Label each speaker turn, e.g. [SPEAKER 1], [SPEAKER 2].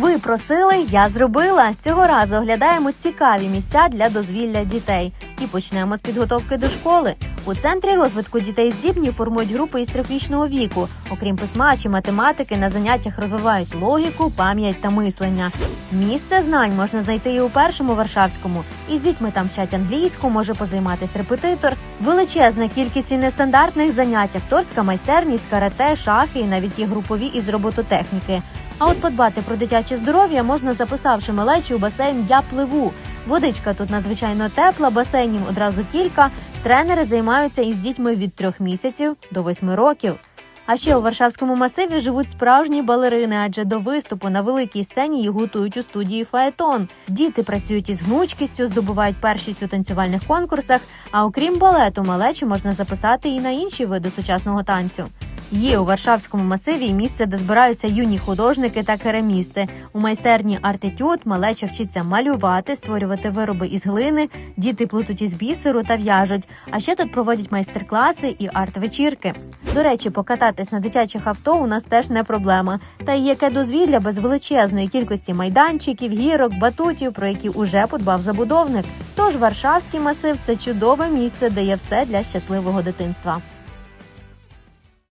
[SPEAKER 1] Ви просили, я зробила. Цього разу оглядаємо цікаві місця для дозвілля дітей. І почнемо з підготовки до школи. У центрі розвитку дітей здібні формують групи із трьохрічного віку. Окрім письма чи математики, на заняттях розвивають логіку, пам'ять та мислення. Місце знань можна знайти і у першому Варшавському. І з дітьми там вчать англійську, може позайматись репетитор. Величезна кількість і нестандартних занять, акторська майстерність, карате, шахи і навіть є групові із робототехніки. А от подбати про дитяче здоров'я можна записавши малечі у басейн Я пливу. Водичка тут надзвичайно тепла, басейнів одразу кілька. Тренери займаються із дітьми від трьох місяців до восьми років. А ще у Варшавському масиві живуть справжні балерини, адже до виступу на великій сцені їх готують у студії Фаетон. Діти працюють із гнучкістю, здобувають першість у танцювальних конкурсах. А окрім балету, малечу можна записати і на інші види сучасного танцю. Є у Варшавському масиві місце, де збираються юні художники та керамісти. У майстерні Артетюд малеча вчиться малювати, створювати вироби із глини, діти плутуть із бісеру та в'яжуть. А ще тут проводять майстер-класи і арт-вечірки. До речі, покататись на дитячих авто у нас теж не проблема. Та й яке дозвілля без величезної кількості майданчиків, гірок, батутів, про які уже подбав забудовник. Тож Варшавський масив це чудове місце, де є все для щасливого дитинства.